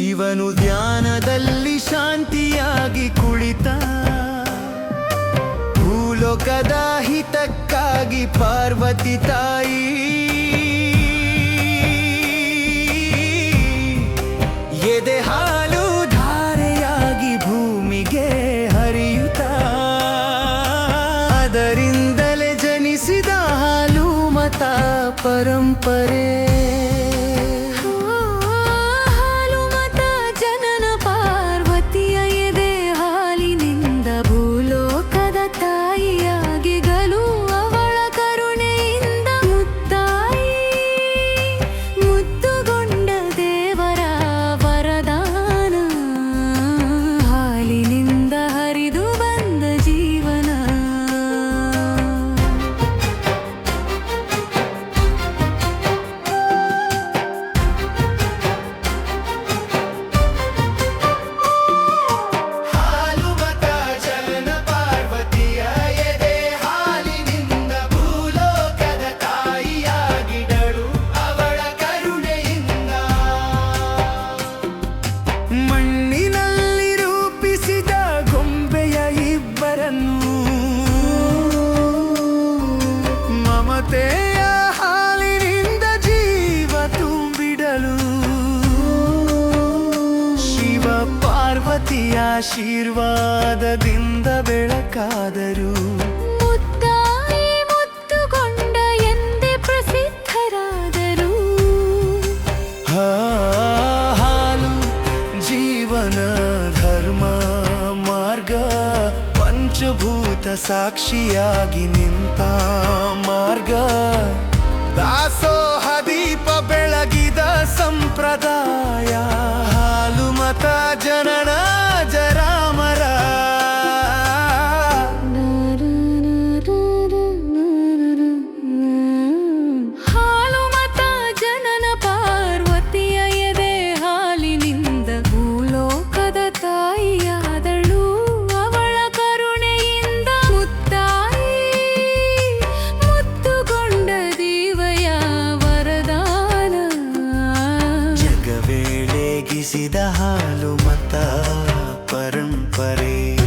ಶಿವನು ಧ್ಯಾನದಲ್ಲಿ ಶಾಂತಿಯಾಗಿ ಕುಳಿತ. ಭೂಲೋಕದ ಹಿತಕ್ಕಾಗಿ ಪಾರ್ವತಿ ತಾಯಿ. ಎದೆ ಹಾಲು ಧಾರೆಯಾಗಿ ಭೂಮಿಗೆ ಹರಿಯುತ್ತ. ಅದರಿಂದಲೇ ಜನಿಸಿದ ಹಾಲು ಮತ ಪರಂಪರೆ. ಆಶೀರ್ವಾದದಿಂದ ಬೆಳಕಾದರು. ಮುತ್ತಾಯಿ ಮುತ್ತುಕೊಂಡ ಎಂದೇ ಪ್ರಸಿದ್ಧರಾದರು. ಹಾಲು ಜೀವನ ಧರ್ಮ ಮಾರ್ಗ ಪಂಚಭೂತ ಸಾಕ್ಷಿಯಾಗಿ ನಿಂತ ಮಾರ್ಗ. ರೇಗಿಸಿದ ಹಾಲು ಮತ ಪರಂಪರೆ.